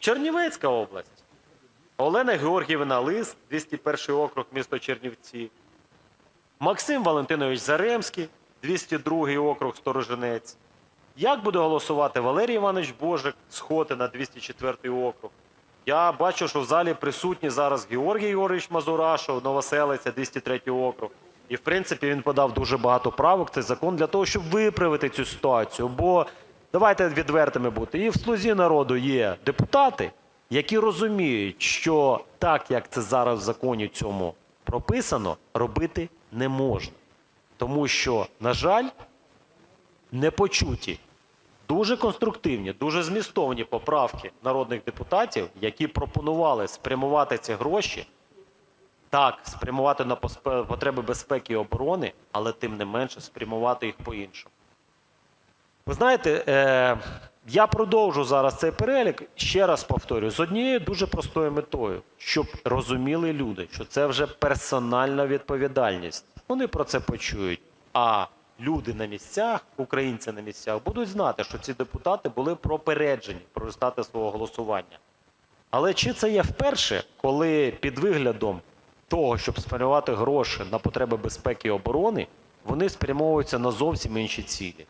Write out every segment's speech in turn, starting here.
Чернівецька область. Олена Георгіївна Лис, 201 округ, місто Чернівці. Максим Валентинович Заремський, 202 округ, Сторожинець. Як буде голосувати Валерій Іванович Божик з Хотина, 204 округ? Я бачу, що в залі присутні зараз Георгій Георгійович Мазурашов, Новоселиця, 203 округ. І, в принципі, він подав дуже багато правок. Це закон для того, щоб виправити цю ситуацію. Бо давайте відвертими бути. І в слузі народу є депутати, які розуміють, що так, як це зараз в законі цьому прописано, робити не можна. Тому що, на жаль, не почуті дуже конструктивні, дуже змістовні поправки народних депутатів, які пропонували спрямувати ці гроші, так, спрямувати на потреби безпеки і оборони, але тим не менше спрямувати їх по-іншому. Ви знаєте, е, я продовжу зараз цей перелік. Ще раз повторюю, з однією дуже простою метою, щоб розуміли люди, що це вже персональна відповідальність. Вони про це почують. А люди на місцях, українці на місцях, будуть знати, що ці депутати були пропереджені про результати свого голосування. Але чи це є вперше, коли під виглядом того, щоб спрямувати гроші на потреби безпеки і оборони, вони спрямовуються на зовсім інші цілі?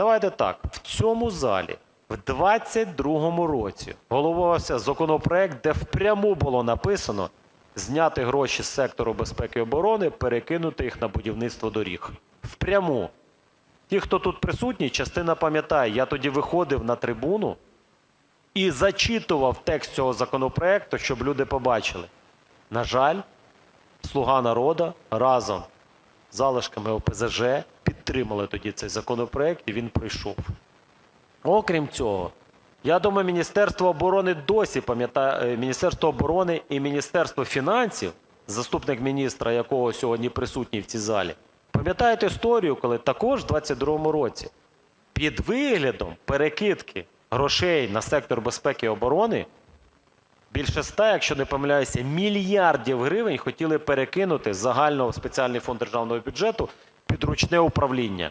Давайте так. В цьому залі в 22-му році головувався законопроект, де впряму було написано зняти гроші з сектору безпеки і оборони, перекинути їх на будівництво доріг. Впряму. Ті, хто тут присутні, частина пам'ятає, я тоді виходив на трибуну і зачитував текст цього законопроекту, щоб люди побачили. На жаль, Слуга народу разом з залишками ОПЗЖ підтримали тоді цей законопроект, і він пройшов. Окрім цього, я думаю, Міністерство оборони досі пам'ятає, е, Міністерство оборони і Міністерство фінансів, заступник міністра, якого сьогодні присутній в цій залі, пам'ятають історію, коли також в 22-му році під виглядом перекидки грошей на сектор безпеки і оборони більше ста, якщо не помиляюся, мільярдів гривень хотіли перекинути з загального в спеціальний фонд державного бюджету під ручне управління.